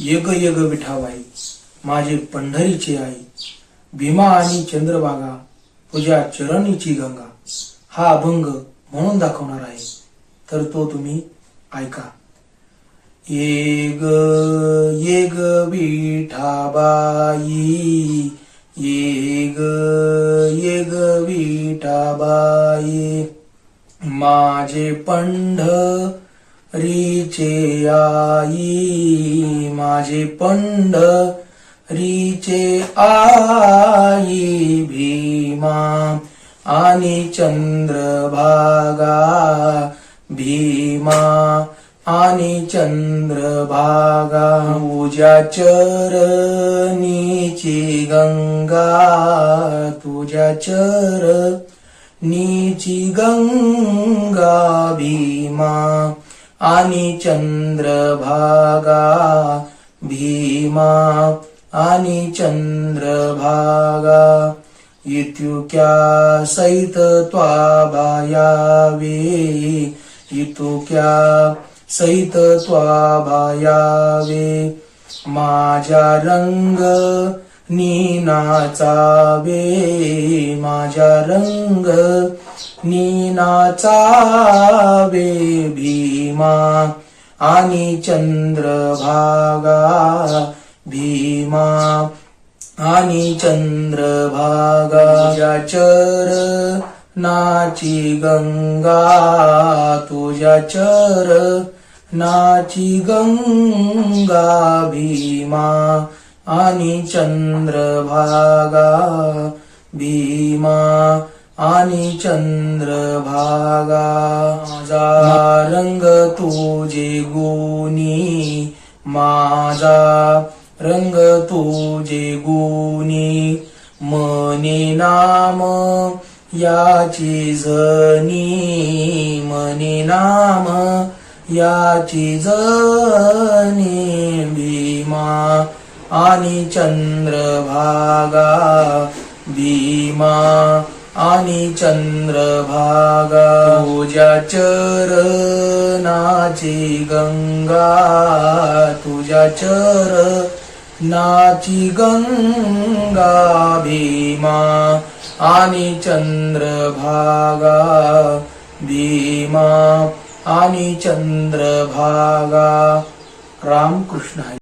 एक एक विठाबाई माझे पंढरीची आई भीमा आणि चंद्रभागा तुझ्या चरणीची गंगा. हा अभंग म्हणून दाखवणार आहे. तर तो तुम्ही ऐका. येग येग विठाबाई येग येग विठाबाई माझे पंढ रीचे आई माझे पंड. रीचे आई भीमा. आणि चंद्रभागा भीमा. आणि चंद्रभागा तुझ्या चरणीची गंगा. तुझ्या चर नीची गंगा भीमा. आणि चंद्रभागा भीमा आणि चंद्रभागा इत्युक्या सैत त्वाभायावे इतुक्या सैत त्वाभायावे माझ्या रंग नीनाचावे माझ्या रंग. नीनाचावे भीमा आणि चंद्रभागा. भीमा आणि चंद्रभागा. चर नाची गंगा. तुझ्या चरणाची गंगा भीमा. आणि चंद्रभागा भीमा आणि चंद्रभागा माझा रंग तुझे गुणी माझा रंग तुझे गुणी. मने नाम याची जनी मने नाम याची जनी. आणि चंद्रभागा भीमा आणि चंद्रभागा तुझ्या चरणाची गंगा तुझ्या चरणाची गंगा भीमा आणि चंद्रभागा भीमा आणि चंद्रभागा. रामकृष्ण